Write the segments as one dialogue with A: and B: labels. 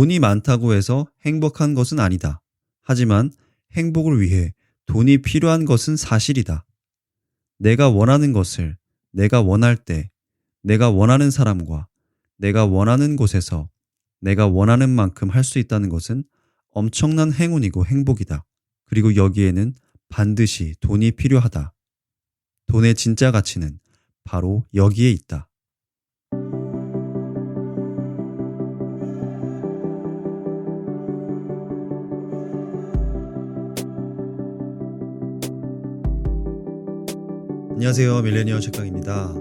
A: 돈이 많다고 해서 행복한 것은 아니다. 하지만 행복을 위해 돈이 필요한 것은 사실이다. 내가 원하는 것을 내가 원할 때, 내가 원하는 사람과 내가 원하는 곳에서 내가 원하는 만큼 할 수 있다는 것은 엄청난 행운이고 행복이다. 그리고 여기에는 반드시 돈이 필요하다. 돈의 진짜 가치는 바로 여기에 있다. 안녕하세요. 밀레니얼 책강입니다.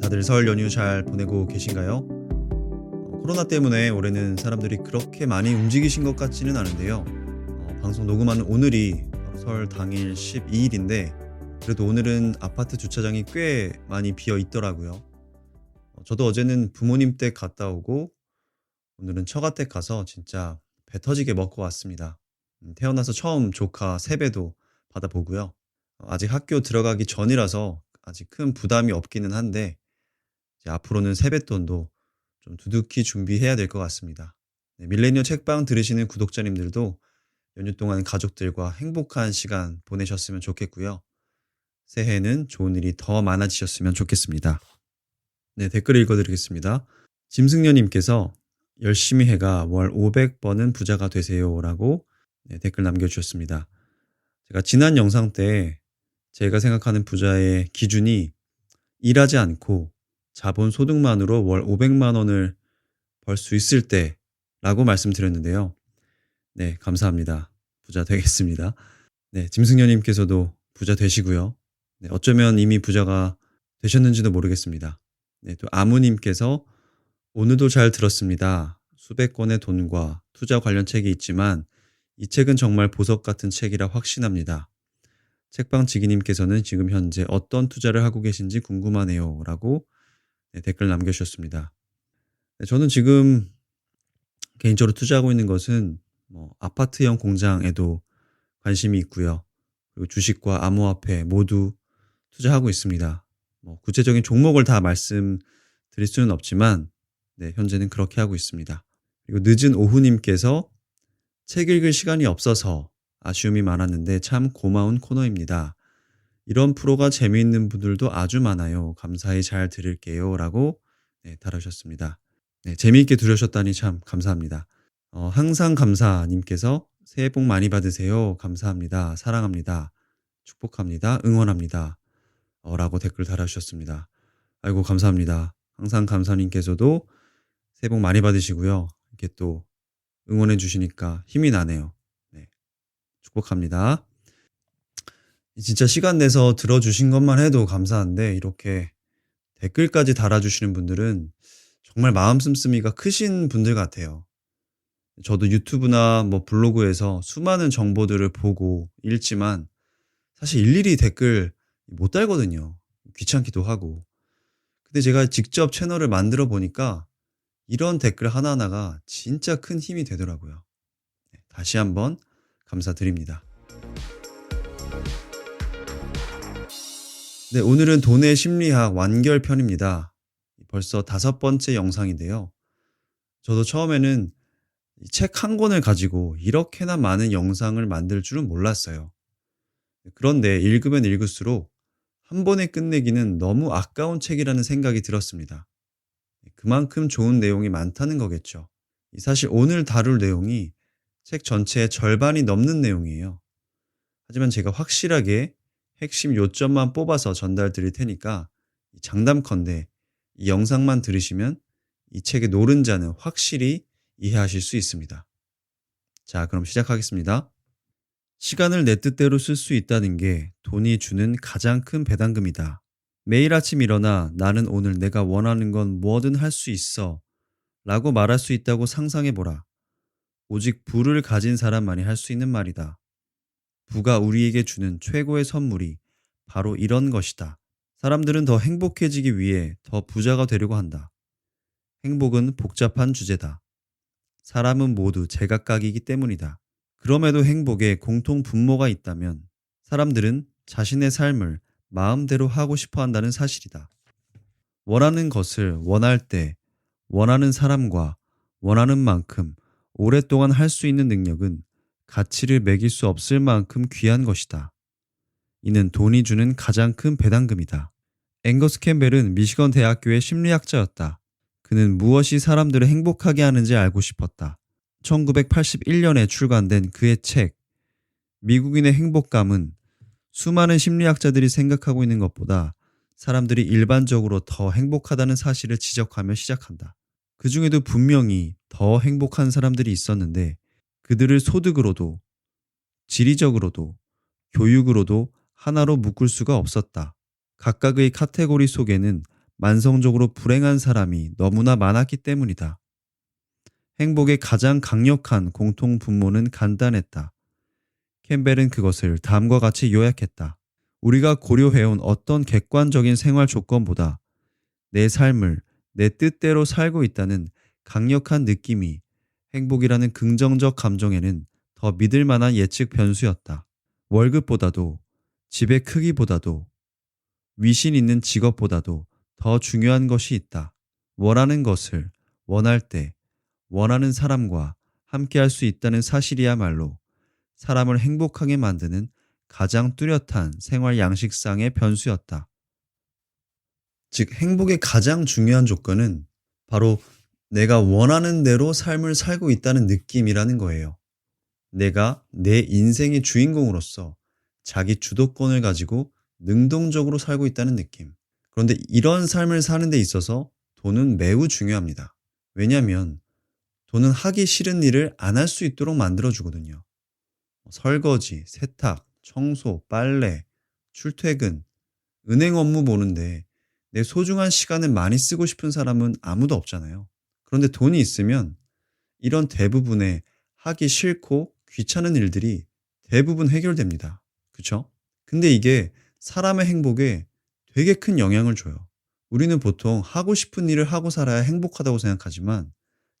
A: 다들 설 연휴 잘 보내고 계신가요? 어, 코로나 때문에 올해는 사람들이 그렇게 많이 움직이신 것 같지는 않은데요. 어, 방송 녹음하는 오늘이 설 당일 12일인데 그래도 오늘은 아파트 주차장이 꽤 많이 비어 있더라고요. 어, 저도 어제는 부모님 댁 갔다 오고 오늘은 처가댁 가서 진짜 배 터지게 먹고 왔습니다. 음, 태어나서 처음 조카 세배도 받아보고요. 어, 아직 학교 들어가기 전이라서 아직 큰 부담이 없기는 한데 앞으로는 세뱃돈도 좀 두둑히 준비해야 될 것 같습니다. 네, 밀레니어 책방 들으시는 구독자님들도 연휴 동안 가족들과 행복한 시간 보내셨으면 좋겠고요. 새해에는 좋은 일이 더 많아지셨으면 좋겠습니다. 네, 댓글 읽어드리겠습니다. 짐승녀님께서 열심히 해가 월 500번은 부자가 되세요라고 네, 댓글 남겨주셨습니다. 제가 지난 영상 때 제가 생각하는 부자의 기준이 일하지 않고 자본 소득만으로 월 500만 원을 벌 수 있을 때라고 말씀드렸는데요. 네, 감사합니다. 부자 되겠습니다. 네, 짐승녀님께서도 부자 되시고요. 네, 어쩌면 이미 부자가 되셨는지도 모르겠습니다. 네, 또 아무님께서 오늘도 잘 들었습니다. 수백 권의 돈과 투자 관련 책이 있지만 이 책은 정말 보석 같은 책이라 확신합니다. 책방 지기님께서는 지금 현재 어떤 투자를 하고 계신지 궁금하네요. 라고 네, 댓글 남겨주셨습니다. 네, 저는 지금 개인적으로 투자하고 있는 것은 뭐 아파트형 공장에도 관심이 있고요. 그리고 주식과 암호화폐 모두 투자하고 있습니다. 뭐 구체적인 종목을 다 말씀드릴 수는 없지만 네, 현재는 그렇게 하고 있습니다. 그리고 늦은 오후님께서 책 읽을 시간이 없어서 아쉬움이 많았는데 참 고마운 코너입니다. 이런 프로가 재미있는 분들도 아주 많아요. 감사히 잘 들을게요. 라고 네, 달아주셨습니다. 네, 재미있게 들으셨다니 참 감사합니다. 어, 항상 감사님께서 새해 복 많이 받으세요. 감사합니다. 사랑합니다. 축복합니다. 응원합니다. 어, 라고 댓글 달아주셨습니다. 아이고, 감사합니다. 항상 감사님께서도 새해 복 많이 받으시고요. 이렇게 또 응원해 주시니까 힘이 나네요. 축복합니다. 진짜 시간 내서 들어주신 것만 해도 감사한데 이렇게 댓글까지 달아주시는 분들은 정말 마음 씀씀이가 크신 분들 같아요. 저도 유튜브나 뭐 블로그에서 수많은 정보들을 보고 읽지만 사실 일일이 댓글 못 달거든요. 귀찮기도 하고. 근데 제가 직접 채널을 만들어 보니까 이런 댓글 하나하나가 진짜 큰 힘이 되더라고요. 네, 다시 한번 감사드립니다. 네, 오늘은 돈의 심리학 완결 편입니다. 벌써 다섯 번째 영상인데요. 저도 처음에는 책 한 권을 가지고 이렇게나 많은 영상을 만들 줄은 몰랐어요. 그런데 읽으면 읽을수록 한 번에 끝내기는 너무 아까운 책이라는 생각이 들었습니다. 그만큼 좋은 내용이 많다는 거겠죠. 사실 오늘 다룰 내용이 책 전체의 절반이 넘는 내용이에요. 하지만 제가 확실하게 핵심 요점만 뽑아서 전달 드릴 테니까 장담컨대 이 영상만 들으시면 이 책의 노른자는 확실히 이해하실 수 있습니다. 자, 그럼 시작하겠습니다. 시간을 내 뜻대로 쓸 수 있다는 게 돈이 주는 가장 큰 배당금이다. 매일 아침 일어나 나는 오늘 내가 원하는 건 뭐든 할 수 있어 라고 말할 수 있다고 상상해보라. 오직 부를 가진 사람만이 할 수 있는 말이다. 부가 우리에게 주는 최고의 선물이 바로 이런 것이다. 사람들은 더 행복해지기 위해 더 부자가 되려고 한다. 행복은 복잡한 주제다. 사람은 모두 제각각이기 때문이다. 그럼에도 행복에 공통 분모가 있다면 사람들은 자신의 삶을 마음대로 하고 싶어 한다는 사실이다. 원하는 것을 원할 때, 원하는 사람과 원하는 만큼 오랫동안 할 수 있는 능력은 가치를 매길 수 없을 만큼 귀한 것이다. 이는 돈이 주는 가장 큰 배당금이다. 앵거스 캠벨은 미시건 대학교의 심리학자였다. 그는 무엇이 사람들을 행복하게 하는지 알고 싶었다. 1981년에 출간된 그의 책, 미국인의 행복감은 수많은 심리학자들이 생각하고 있는 것보다 사람들이 일반적으로 더 행복하다는 사실을 지적하며 시작한다. 그 중에도 분명히 더 행복한 사람들이 있었는데 그들을 소득으로도 지리적으로도 교육으로도 하나로 묶을 수가 없었다. 각각의 카테고리 속에는 만성적으로 불행한 사람이 너무나 많았기 때문이다. 행복의 가장 강력한 공통 분모는 간단했다. 캠벨은 그것을 다음과 같이 요약했다. 우리가 고려해온 어떤 객관적인 생활 조건보다 내 삶을 내 뜻대로 살고 있다는 강력한 느낌이 행복이라는 긍정적 감정에는 더 믿을 만한 예측 변수였다. 월급보다도 집의 크기보다도 위신 있는 직업보다도 더 중요한 것이 있다. 원하는 것을 원할 때 원하는 사람과 함께 할 수 있다는 사실이야말로 사람을 행복하게 만드는 가장 뚜렷한 생활 양식상의 변수였다. 즉, 행복의 가장 중요한 조건은 바로 내가 원하는 대로 삶을 살고 있다는 느낌이라는 거예요. 내가 내 인생의 주인공으로서 자기 주도권을 가지고 능동적으로 살고 있다는 느낌. 그런데 이런 삶을 사는 데 있어서 돈은 매우 중요합니다. 왜냐하면 돈은 하기 싫은 일을 안 할 수 있도록 만들어주거든요. 설거지, 세탁, 청소, 빨래, 출퇴근, 은행 업무 보는데 내 소중한 시간을 많이 쓰고 싶은 사람은 아무도 없잖아요. 그런데 돈이 있으면 이런 대부분의 하기 싫고 귀찮은 일들이 대부분 해결됩니다. 그쵸? 근데 이게 사람의 행복에 되게 큰 영향을 줘요. 우리는 보통 하고 싶은 일을 하고 살아야 행복하다고 생각하지만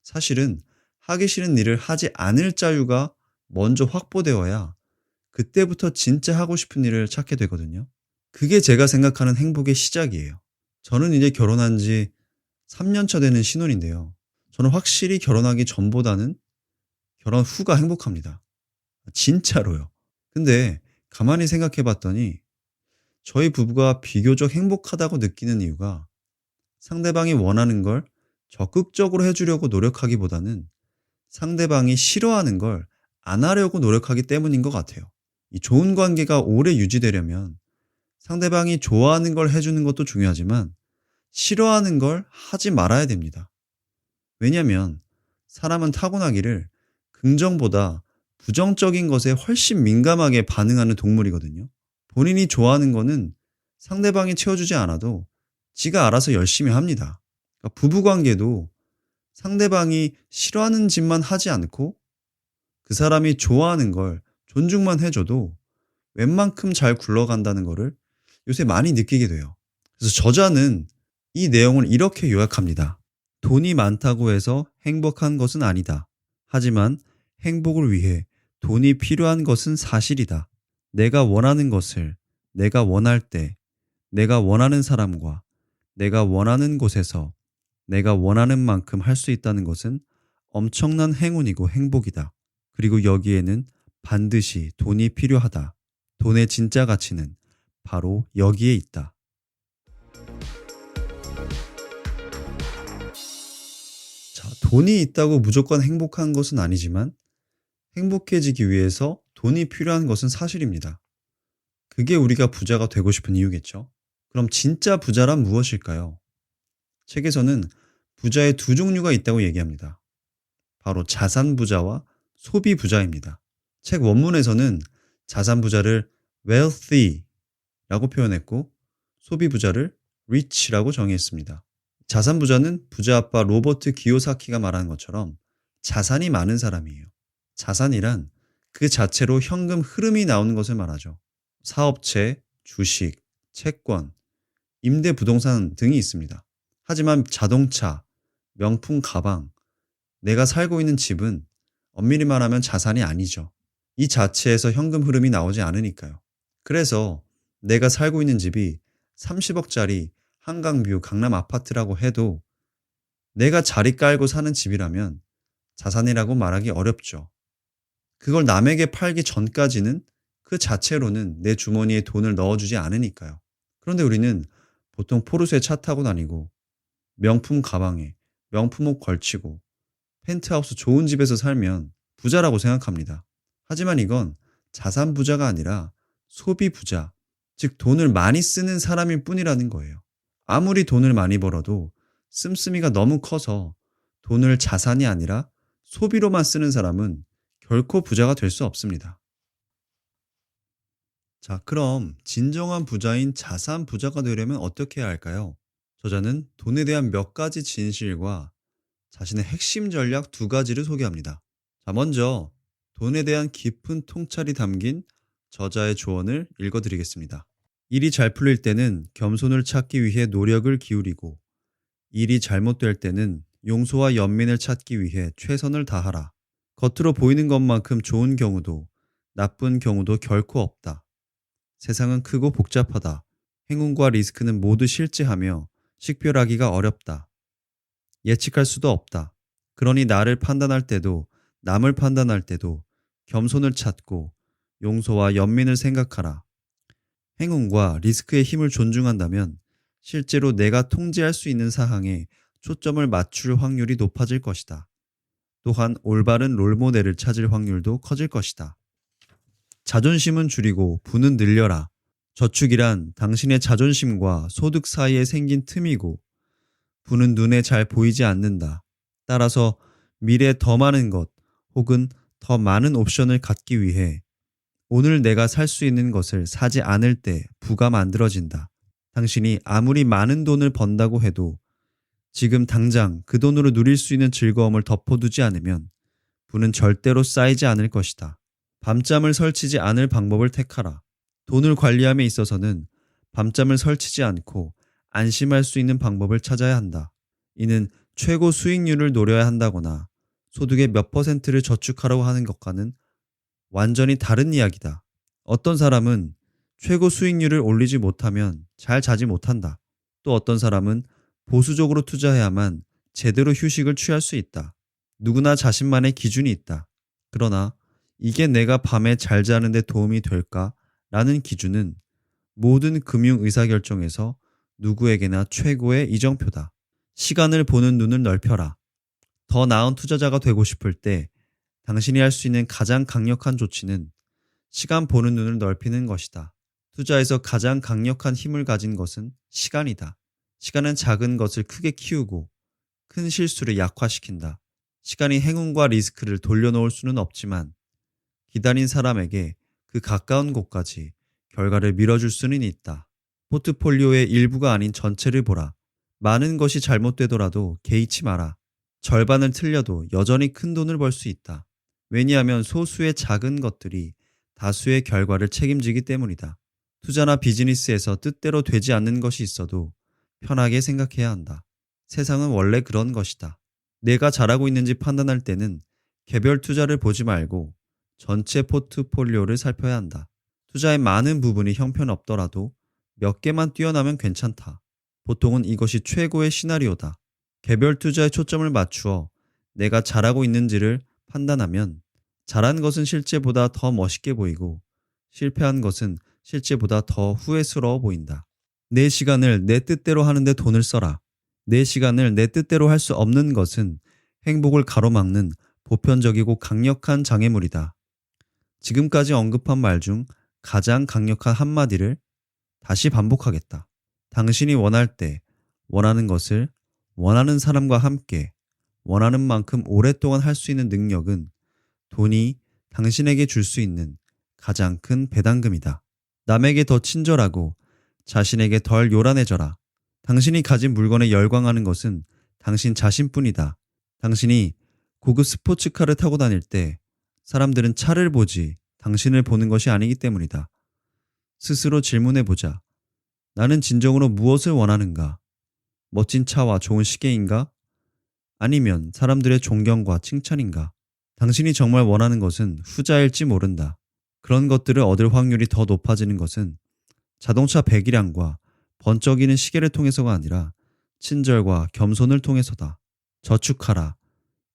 A: 사실은 하기 싫은 일을 하지 않을 자유가 먼저 확보되어야 그때부터 진짜 하고 싶은 일을 찾게 되거든요. 그게 제가 생각하는 행복의 시작이에요. 저는 이제 결혼한 지 3년 차 되는 신혼인데요. 저는 확실히 결혼하기 전보다는 결혼 후가 행복합니다. 진짜로요. 근데 가만히 생각해 봤더니 저희 부부가 비교적 행복하다고 느끼는 이유가 상대방이 원하는 걸 적극적으로 해주려고 노력하기보다는 상대방이 싫어하는 걸 안 하려고 노력하기 때문인 것 같아요. 이 좋은 관계가 오래 유지되려면 상대방이 좋아하는 걸 해주는 것도 중요하지만 싫어하는 걸 하지 말아야 됩니다. 왜냐하면 사람은 타고나기를 긍정보다 부정적인 것에 훨씬 민감하게 반응하는 동물이거든요. 본인이 좋아하는 거는 상대방이 채워주지 않아도 지가 알아서 열심히 합니다. 그러니까 부부 관계도 상대방이 싫어하는 짓만 하지 않고 그 사람이 좋아하는 걸 존중만 해줘도 웬만큼 잘 굴러간다는 거를 요새 많이 느끼게 돼요. 그래서 저자는 이 내용을 이렇게 요약합니다. 돈이 많다고 해서 행복한 것은 아니다. 하지만 행복을 위해 돈이 필요한 것은 사실이다. 내가 원하는 것을 내가 원할 때, 내가 원하는 사람과 내가 원하는 곳에서 내가 원하는 만큼 할 수 있다는 것은 엄청난 행운이고 행복이다. 그리고 여기에는 반드시 돈이 필요하다. 돈의 진짜 가치는 바로 여기에 있다. 자, 돈이 있다고 무조건 행복한 것은 아니지만 행복해지기 위해서 돈이 필요한 것은 사실입니다. 그게 우리가 부자가 되고 싶은 이유겠죠. 그럼 진짜 부자란 무엇일까요? 책에서는 부자의 두 종류가 있다고 얘기합니다. 바로 자산 부자와 소비 부자입니다. 책 원문에서는 자산 부자를 wealthy 라고 표현했고 소비 부자를 rich라고 정의했습니다. 자산 부자는 부자 아빠 로버트 기요사키가 말하는 것처럼 자산이 많은 사람이에요. 자산이란 그 자체로 현금 흐름이 나오는 것을 말하죠. 사업체, 주식, 채권, 임대 부동산 등이 있습니다. 하지만 자동차, 명품 가방, 내가 살고 있는 집은 엄밀히 말하면 자산이 아니죠. 이 자체에서 현금 흐름이 나오지 않으니까요. 그래서 내가 살고 있는 집이 30억짜리 한강뷰 강남 아파트라고 해도 내가 자리 깔고 사는 집이라면 자산이라고 말하기 어렵죠. 그걸 남에게 팔기 전까지는 그 자체로는 내 주머니에 돈을 넣어주지 않으니까요. 그런데 우리는 보통 포르쉐 차 타고 다니고 명품 가방에 명품 옷 걸치고 펜트하우스 좋은 집에서 살면 부자라고 생각합니다. 하지만 이건 자산 부자가 아니라 소비 부자, 즉 돈을 많이 쓰는 사람일 뿐이라는 거예요. 아무리 돈을 많이 벌어도 씀씀이가 너무 커서 돈을 자산이 아니라 소비로만 쓰는 사람은 결코 부자가 될 수 없습니다. 자, 그럼 진정한 부자인 자산 부자가 되려면 어떻게 해야 할까요? 저자는 돈에 대한 몇 가지 진실과 자신의 핵심 전략 두 가지를 소개합니다. 자, 먼저 돈에 대한 깊은 통찰이 담긴 저자의 조언을 읽어드리겠습니다. 일이 잘 풀릴 때는 겸손을 찾기 위해 노력을 기울이고 일이 잘못될 때는 용서와 연민을 찾기 위해 최선을 다하라. 겉으로 보이는 것만큼 좋은 경우도 나쁜 경우도 결코 없다. 세상은 크고 복잡하다. 행운과 리스크는 모두 실제하며 식별하기가 어렵다. 예측할 수도 없다. 그러니 나를 판단할 때도 남을 판단할 때도 겸손을 찾고 용서와 연민을 생각하라. 행운과 리스크의 힘을 존중한다면 실제로 내가 통제할 수 있는 사항에 초점을 맞출 확률이 높아질 것이다. 또한 올바른 롤모델을 찾을 확률도 커질 것이다. 자존심은 줄이고 부는 늘려라. 저축이란 당신의 자존심과 소득 사이에 생긴 틈이고 부는 눈에 잘 보이지 않는다. 따라서 미래 더 많은 것 혹은 더 많은 옵션을 갖기 위해 오늘 내가 살 수 있는 것을 사지 않을 때 부가 만들어진다. 당신이 아무리 많은 돈을 번다고 해도 지금 당장 그 돈으로 누릴 수 있는 즐거움을 덮어두지 않으면 부는 절대로 쌓이지 않을 것이다. 밤잠을 설치지 않을 방법을 택하라. 돈을 관리함에 있어서는 밤잠을 설치지 않고 안심할 수 있는 방법을 찾아야 한다. 이는 최고 수익률을 노려야 한다거나 소득의 몇 퍼센트를 저축하라고 하는 것과는 완전히 다른 이야기다. 어떤 사람은 최고 수익률을 올리지 못하면 잘 자지 못한다. 또 어떤 사람은 보수적으로 투자해야만 제대로 휴식을 취할 수 있다. 누구나 자신만의 기준이 있다. 그러나 이게 내가 밤에 잘 자는데 도움이 될까? 라는 기준은 모든 금융 의사결정에서 누구에게나 최고의 이정표다. 시간을 보는 눈을 넓혀라. 더 나은 투자자가 되고 싶을 때 당신이 할 수 있는 가장 강력한 조치는 시간 보는 눈을 넓히는 것이다. 투자에서 가장 강력한 힘을 가진 것은 시간이다. 시간은 작은 것을 크게 키우고 큰 실수를 약화시킨다. 시간이 행운과 리스크를 돌려놓을 수는 없지만 기다린 사람에게 그 가까운 곳까지 결과를 밀어줄 수는 있다. 포트폴리오의 일부가 아닌 전체를 보라. 많은 것이 잘못되더라도 개의치 마라. 절반을 틀려도 여전히 큰 돈을 벌 수 있다. 왜냐하면 소수의 작은 것들이 다수의 결과를 책임지기 때문이다. 투자나 비즈니스에서 뜻대로 되지 않는 것이 있어도 편하게 생각해야 한다. 세상은 원래 그런 것이다. 내가 잘하고 있는지 판단할 때는 개별 투자를 보지 말고 전체 포트폴리오를 살펴야 한다. 투자의 많은 부분이 형편없더라도 몇 개만 뛰어나면 괜찮다. 보통은 이것이 최고의 시나리오다. 개별 투자에 초점을 맞추어 내가 잘하고 있는지를 판단하면 잘한 것은 실제보다 더 멋있게 보이고 실패한 것은 실제보다 더 후회스러워 보인다. 내 시간을 내 뜻대로 하는데 돈을 써라. 내 시간을 내 뜻대로 할 수 없는 것은 행복을 가로막는 보편적이고 강력한 장애물이다. 지금까지 언급한 말 중 가장 강력한 한마디를 다시 반복하겠다. 당신이 원할 때 원하는 것을 원하는 사람과 함께 원하는 만큼 오랫동안 할 수 있는 능력은 돈이 당신에게 줄 수 있는 가장 큰 배당금이다. 남에게 더 친절하고 자신에게 덜 요란해져라. 당신이 가진 물건에 열광하는 것은 당신 자신뿐이다. 당신이 고급 스포츠카를 타고 다닐 때 사람들은 차를 보지 당신을 보는 것이 아니기 때문이다. 스스로 질문해 보자. 나는 진정으로 무엇을 원하는가? 멋진 차와 좋은 시계인가? 아니면 사람들의 존경과 칭찬인가? 당신이 정말 원하는 것은 후자일지 모른다. 그런 것들을 얻을 확률이 더 높아지는 것은 자동차 배기량과 번쩍이는 시계를 통해서가 아니라 친절과 겸손을 통해서다. 저축하라.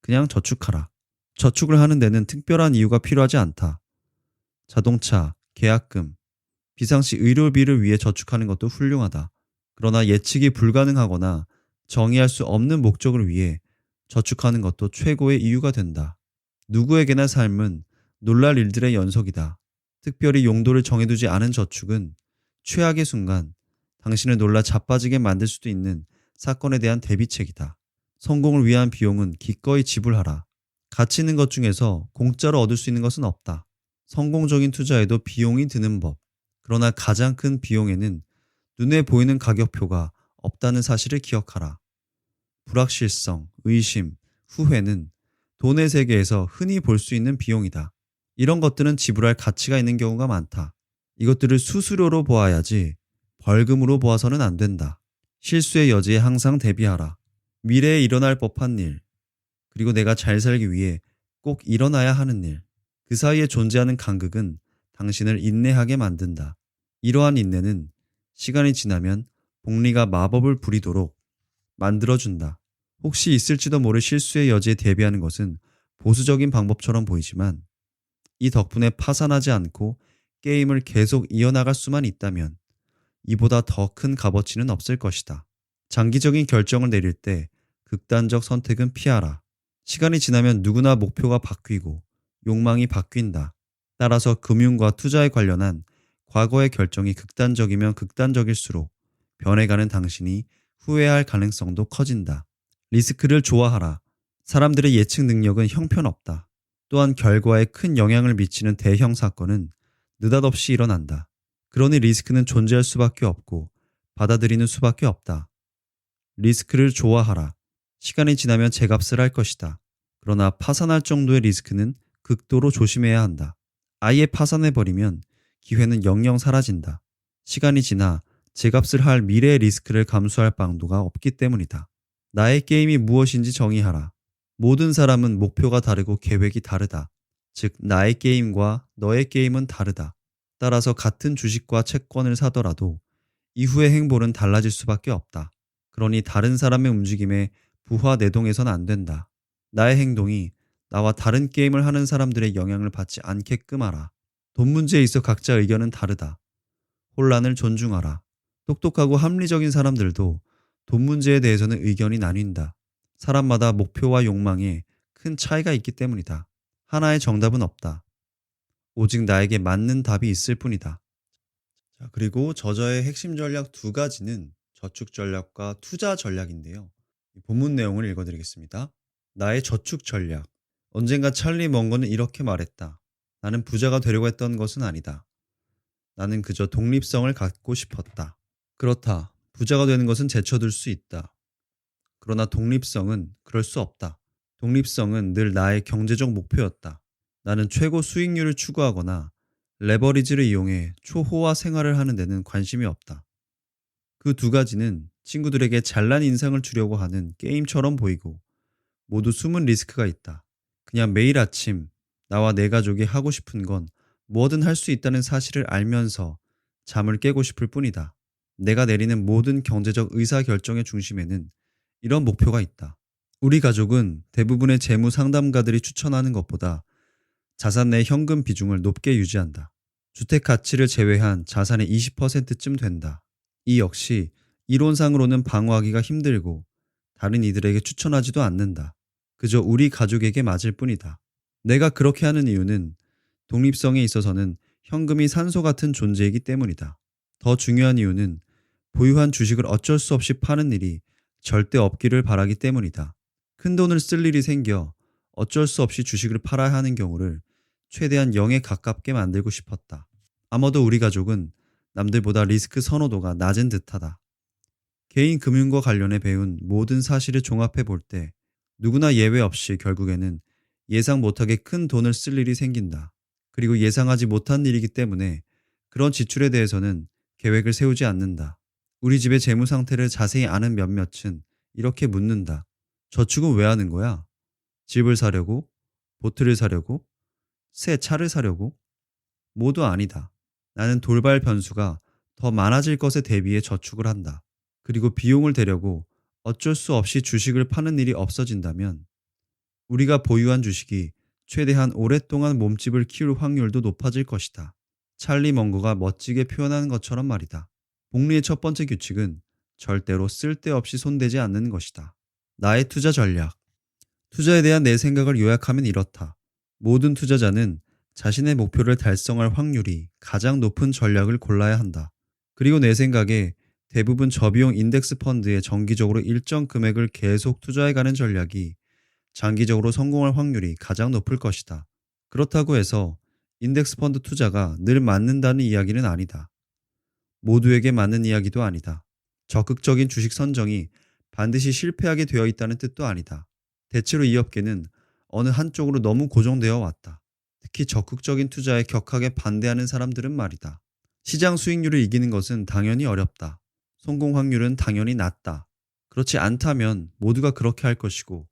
A: 그냥 저축하라. 저축을 하는 데는 특별한 이유가 필요하지 않다. 자동차, 계약금, 비상시 의료비를 위해 저축하는 것도 훌륭하다. 그러나 예측이 불가능하거나 정의할 수 없는 목적을 위해 저축하는 것도 최고의 이유가 된다. 누구에게나 삶은 놀랄 일들의 연속이다. 특별히 용도를 정해두지 않은 저축은 최악의 순간 당신을 놀라 자빠지게 만들 수도 있는 사건에 대한 대비책이다. 성공을 위한 비용은 기꺼이 지불하라. 가치 있는 것 중에서 공짜로 얻을 수 있는 것은 없다. 성공적인 투자에도 비용이 드는 법. 그러나 가장 큰 비용에는 눈에 보이는 가격표가 없다는 사실을 기억하라. 불확실성, 의심, 후회는 돈의 세계에서 흔히 볼 수 있는 비용이다. 이런 것들은 지불할 가치가 있는 경우가 많다. 이것들을 수수료로 보아야지 벌금으로 보아서는 안 된다. 실수의 여지에 항상 대비하라. 미래에 일어날 법한 일, 그리고 내가 잘 살기 위해 꼭 일어나야 하는 일. 그 사이에 존재하는 간극은 당신을 인내하게 만든다. 이러한 인내는 시간이 지나면 복리가 마법을 부리도록 만들어준다. 혹시 있을지도 모를 실수의 여지에 대비하는 것은 보수적인 방법처럼 보이지만 이 덕분에 파산하지 않고 게임을 계속 이어나갈 수만 있다면 이보다 더 큰 값어치는 없을 것이다. 장기적인 결정을 내릴 때 극단적 선택은 피하라. 시간이 지나면 누구나 목표가 바뀌고 욕망이 바뀐다. 따라서 금융과 투자에 관련한 과거의 결정이 극단적이면 극단적일수록 변해가는 당신이 후회할 가능성도 커진다. 리스크를 좋아하라. 사람들의 예측 능력은 형편없다. 또한 결과에 큰 영향을 미치는 대형 사건은 느닷없이 일어난다. 그러니 리스크는 존재할 수밖에 없고 받아들이는 수밖에 없다. 리스크를 좋아하라. 시간이 지나면 제값을 할 것이다. 그러나 파산할 정도의 리스크는 극도로 조심해야 한다. 아예 파산해버리면 기회는 영영 사라진다. 시간이 지나 제값을 할 미래의 리스크를 감수할 방도가 없기 때문이다. 나의 게임이 무엇인지 정의하라. 모든 사람은 목표가 다르고 계획이 다르다. 즉, 나의 게임과 너의 게임은 다르다. 따라서 같은 주식과 채권을 사더라도 이후의 행보는 달라질 수밖에 없다. 그러니 다른 사람의 움직임에 부화 내동해선 안 된다. 나의 행동이 나와 다른 게임을 하는 사람들의 영향을 받지 않게끔 하라. 돈 문제에 있어 각자 의견은 다르다. 혼란을 존중하라. 똑똑하고 합리적인 사람들도 돈 문제에 대해서는 의견이 나뉜다. 사람마다 목표와 욕망에 큰 차이가 있기 때문이다. 하나의 정답은 없다. 오직 나에게 맞는 답이 있을 뿐이다. 자, 그리고 저자의 핵심 전략 두 가지는 저축 전략과 투자 전략인데요. 본문 내용을 읽어드리겠습니다. 나의 저축 전략. 언젠가 찰리 먼거는 이렇게 말했다. 나는 부자가 되려고 했던 것은 아니다. 나는 그저 독립성을 갖고 싶었다. 그렇다. 부자가 되는 것은 제쳐둘 수 있다. 그러나 독립성은 그럴 수 없다. 독립성은 늘 나의 경제적 목표였다. 나는 최고 수익률을 추구하거나 레버리지를 이용해 초호화 생활을 하는 데는 관심이 없다. 그 두 가지는 친구들에게 잘난 인상을 주려고 하는 게임처럼 보이고 모두 숨은 리스크가 있다. 그냥 매일 아침 나와 내 가족이 하고 싶은 건 뭐든 할 수 있다는 사실을 알면서 잠을 깨고 싶을 뿐이다. 내가 내리는 모든 경제적 의사 결정의 중심에는 이런 목표가 있다. 우리 가족은 대부분의 재무 상담가들이 추천하는 것보다 자산 내 현금 비중을 높게 유지한다. 주택 가치를 제외한 자산의 20%쯤 된다. 이 역시 이론상으로는 방어하기가 힘들고 다른 이들에게 추천하지도 않는다. 그저 우리 가족에게 맞을 뿐이다. 내가 그렇게 하는 이유는 독립성에 있어서는 현금이 산소 같은 존재이기 때문이다. 더 중요한 이유는 보유한 주식을 어쩔 수 없이 파는 일이 절대 없기를 바라기 때문이다. 큰 돈을 쓸 일이 생겨 어쩔 수 없이 주식을 팔아야 하는 경우를 최대한 0에 가깝게 만들고 싶었다. 아마도 우리 가족은 남들보다 리스크 선호도가 낮은 듯하다. 개인 금융과 관련해 배운 모든 사실을 종합해 볼 때 누구나 예외 없이 결국에는 예상 못하게 큰 돈을 쓸 일이 생긴다. 그리고 예상하지 못한 일이기 때문에 그런 지출에 대해서는 계획을 세우지 않는다. 우리 집의 재무 상태를 자세히 아는 몇몇은 이렇게 묻는다. 저축은 왜 하는 거야? 집을 사려고? 보트를 사려고? 새 차를 사려고? 모두 아니다. 나는 돌발 변수가 더 많아질 것에 대비해 저축을 한다. 그리고 비용을 대려고 어쩔 수 없이 주식을 파는 일이 없어진다면 우리가 보유한 주식이 최대한 오랫동안 몸집을 키울 확률도 높아질 것이다. 찰리 멍거가 멋지게 표현한 것처럼 말이다. 복리의 첫 번째 규칙은 절대로 쓸데없이 손대지 않는 것이다. 나의 투자 전략. 투자에 대한 내 생각을 요약하면 이렇다. 모든 투자자는 자신의 목표를 달성할 확률이 가장 높은 전략을 골라야 한다. 그리고 내 생각에 대부분 저비용 인덱스 펀드에 정기적으로 일정 금액을 계속 투자해가는 전략이 장기적으로 성공할 확률이 가장 높을 것이다. 그렇다고 해서 인덱스 펀드 투자가 늘 맞는다는 이야기는 아니다. 모두에게 맞는 이야기도 아니다. 적극적인 주식 선정이 반드시 실패하게 되어 있다는 뜻도 아니다. 대체로 이 업계는 어느 한쪽으로 너무 고정되어 왔다. 특히 적극적인 투자에 격하게 반대하는 사람들은 말이다. 시장 수익률을 이기는 것은 당연히 어렵다. 성공 확률은 당연히 낮다. 그렇지 않다면 모두가 그렇게 할 것이고,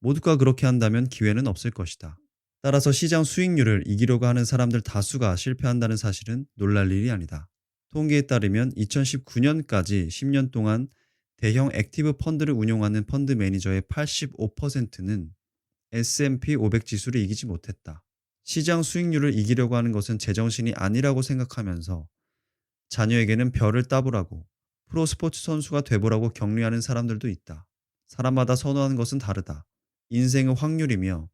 A: 모두가 그렇게 한다면 기회는 없을 것이다. 따라서 시장 수익률을 이기려고 하는 사람들 다수가 실패한다는 사실은 놀랄 일이 아니다. 통계에 따르면 2019년까지 10년 동안 대형 액티브 펀드를 운용하는 펀드 매니저의 85%는 S&P 500 지수를 이기지 못했다. 시장 수익률을 이기려고 하는 것은 제정신이 아니라고 생각하면서 자녀에게는 별을 따보라고 프로 스포츠 선수가 돼보라고 격려하는 사람들도 있다. 사람마다 선호하는 것은 다르다. 인생은 확률이며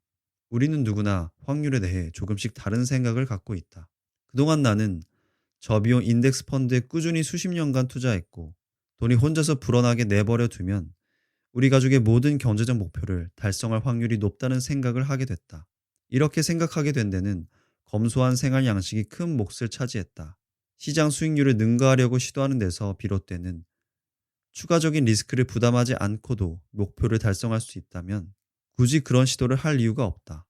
A: 우리는 누구나 확률에 대해 조금씩 다른 생각을 갖고 있다. 그동안 나는 저비용 인덱스 펀드에 꾸준히 수십 년간 투자했고 돈이 혼자서 불어나게 내버려 두면 우리 가족의 모든 경제적 목표를 달성할 확률이 높다는 생각을 하게 됐다. 이렇게 생각하게 된 데는 검소한 생활 양식이 큰 몫을 차지했다. 시장 수익률을 능가하려고 시도하는 데서 비롯되는 추가적인 리스크를 부담하지 않고도 목표를 달성할 수 있다면 굳이 그런 시도를 할 이유가 없다.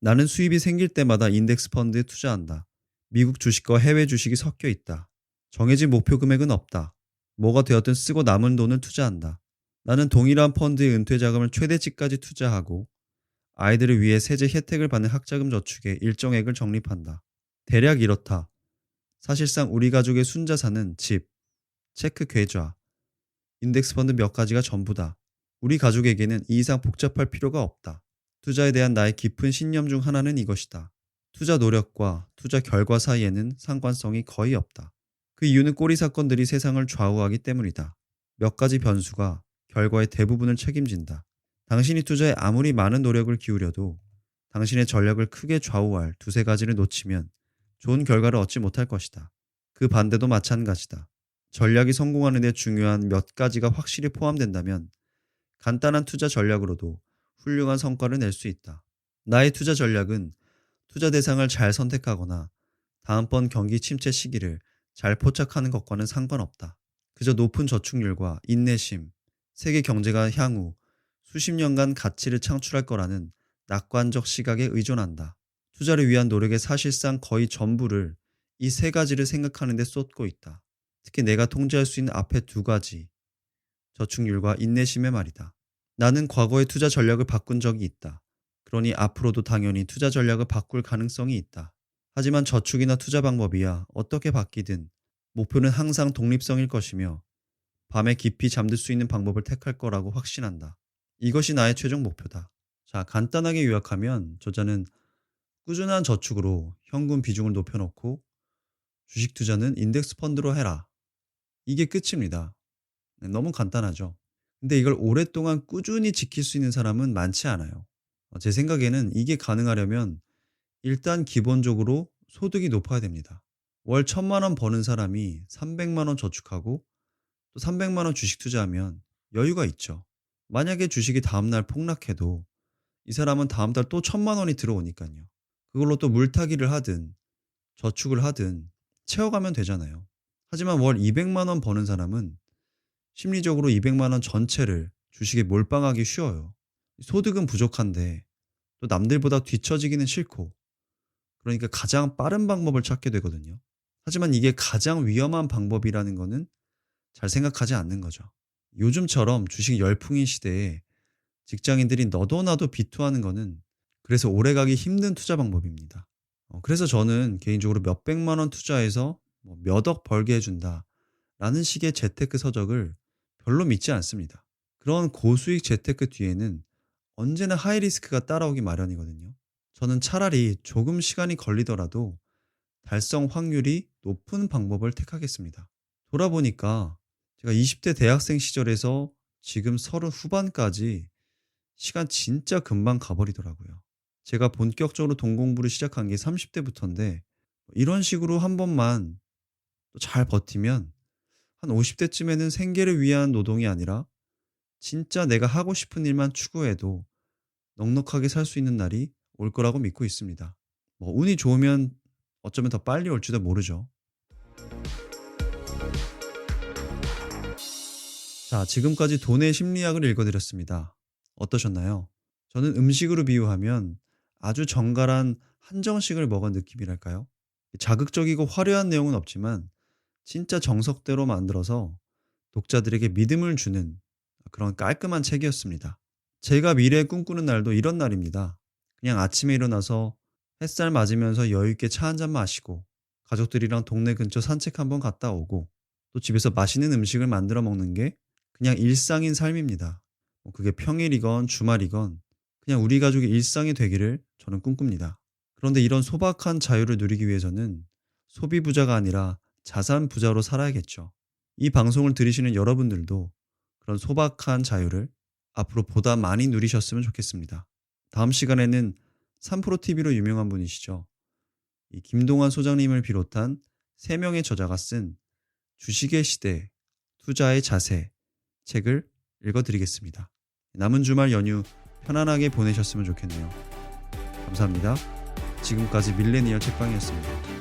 A: 나는 수입이 생길 때마다 인덱스 펀드에 투자한다. 미국 주식과 해외 주식이 섞여 있다. 정해진 목표 금액은 없다. 뭐가 되었든 쓰고 남은 돈을 투자한다. 나는 동일한 펀드의 은퇴 자금을 최대치까지 투자하고 아이들을 위해 세제 혜택을 받는 학자금 저축에 일정액을 적립한다. 대략 이렇다. 사실상 우리 가족의 순자산은 집, 체크 계좌, 인덱스 펀드 몇 가지가 전부다. 우리 가족에게는 이 이상 복잡할 필요가 없다. 투자에 대한 나의 깊은 신념 중 하나는 이것이다. 투자 노력과 투자 결과 사이에는 상관성이 거의 없다. 그 이유는 꼬리 사건들이 세상을 좌우하기 때문이다. 몇 가지 변수가 결과의 대부분을 책임진다. 당신이 투자에 아무리 많은 노력을 기울여도 당신의 전략을 크게 좌우할 두세 가지를 놓치면 좋은 결과를 얻지 못할 것이다. 그 반대도 마찬가지다. 전략이 성공하는 데 중요한 몇 가지가 확실히 포함된다면 간단한 투자 전략으로도 훌륭한 성과를 낼 수 있다. 나의 투자 전략은 투자 대상을 잘 선택하거나 다음번 경기 침체 시기를 잘 포착하는 것과는 상관없다. 그저 높은 저축률과 인내심, 세계 경제가 향후 수십 년간 가치를 창출할 거라는 낙관적 시각에 의존한다. 투자를 위한 노력의 사실상 거의 전부를 이 세 가지를 생각하는 데 쏟고 있다. 특히 내가 통제할 수 있는 앞에 두 가지, 저축률과 인내심의 말이다. 나는 과거의 투자 전략을 바꾼 적이 있다. 그러니 앞으로도 당연히 투자 전략을 바꿀 가능성이 있다. 하지만 저축이나 투자 방법이야 어떻게 바뀌든 목표는 항상 독립성일 것이며 밤에 깊이 잠들 수 있는 방법을 택할 거라고 확신한다. 이것이 나의 최종 목표다. 자, 간단하게 요약하면 저자는 꾸준한 저축으로 현금 비중을 높여놓고 주식 투자는 인덱스 펀드로 해라. 이게 끝입니다. 네, 너무 간단하죠. 근데 이걸 오랫동안 꾸준히 지킬 수 있는 사람은 많지 않아요. 어, 제 생각에는 이게 가능하려면 일단 기본적으로 소득이 높아야 됩니다. 월 천만 원 버는 사람이 300만 원 저축하고 또 300만 원 주식 투자하면 여유가 있죠. 만약에 주식이 다음날 폭락해도 이 사람은 다음 달 또 천만 원이 들어오니까요. 그걸로 또 물타기를 하든 저축을 하든 채워가면 되잖아요. 하지만 월 200만 원 버는 사람은 심리적으로 200만 원 전체를 주식에 몰빵하기 쉬워요. 소득은 부족한데 또 남들보다 뒤처지기는 싫고 그러니까 가장 빠른 방법을 찾게 되거든요. 하지만 이게 가장 위험한 방법이라는 거는 잘 생각하지 않는 거죠. 요즘처럼 주식 열풍인 시대에 직장인들이 너도 나도 비투하는 거는 그래서 오래가기 힘든 투자 방법입니다. 어, 그래서 저는 개인적으로 몇백만 원 투자해서 뭐 몇억 벌게 해준다. 라는 식의 재테크 서적을 별로 믿지 않습니다. 그런 고수익 재테크 뒤에는 언제나 하이리스크가 따라오기 마련이거든요. 저는 차라리 조금 시간이 걸리더라도 달성 확률이 높은 방법을 택하겠습니다. 돌아보니까 제가 20대 대학생 시절에서 지금 30 후반까지 시간 진짜 금방 가버리더라고요. 제가 본격적으로 돈 공부를 시작한 게 30대부터인데 이런 식으로 한 번만 또잘 버티면 한 50대쯤에는 생계를 위한 노동이 아니라 진짜 내가 하고 싶은 일만 추구해도 넉넉하게 살 수 있는 날이 올 거라고 믿고 있습니다. 뭐 운이 좋으면 어쩌면 더 빨리 올지도 모르죠. 자, 지금까지 돈의 심리학을 읽어드렸습니다. 어떠셨나요? 저는 음식으로 비유하면 아주 정갈한 한정식을 먹은 느낌이랄까요? 자극적이고 화려한 내용은 없지만 진짜 정석대로 만들어서 독자들에게 믿음을 주는 그런 깔끔한 책이었습니다. 제가 미래에 꿈꾸는 날도 이런 날입니다. 그냥 아침에 일어나서 햇살 맞으면서 여유있게 차 한 잔 마시고 가족들이랑 동네 근처 산책 한번 갔다 오고 또 집에서 맛있는 음식을 만들어 먹는 게 그냥 일상인 삶입니다. 뭐 그게 평일이건 주말이건 그냥 우리 가족의 일상이 되기를 저는 꿈꿉니다. 그런데 이런 소박한 자유를 누리기 위해서는 소비 부자가 아니라 자산 부자로 살아야겠죠. 이 방송을 들으시는 여러분들도 그런 소박한 자유를 앞으로 보다 많이 누리셨으면 좋겠습니다. 다음 시간에는 3프로TV로 유명한 분이시죠. 이 김동환 소장님을 비롯한 3명의 저자가 쓴 주식의 시대, 투자의 자세 책을 읽어드리겠습니다. 남은 주말 연휴 편안하게 보내셨으면 좋겠네요. 감사합니다. 지금까지 밀레니얼 책방이었습니다.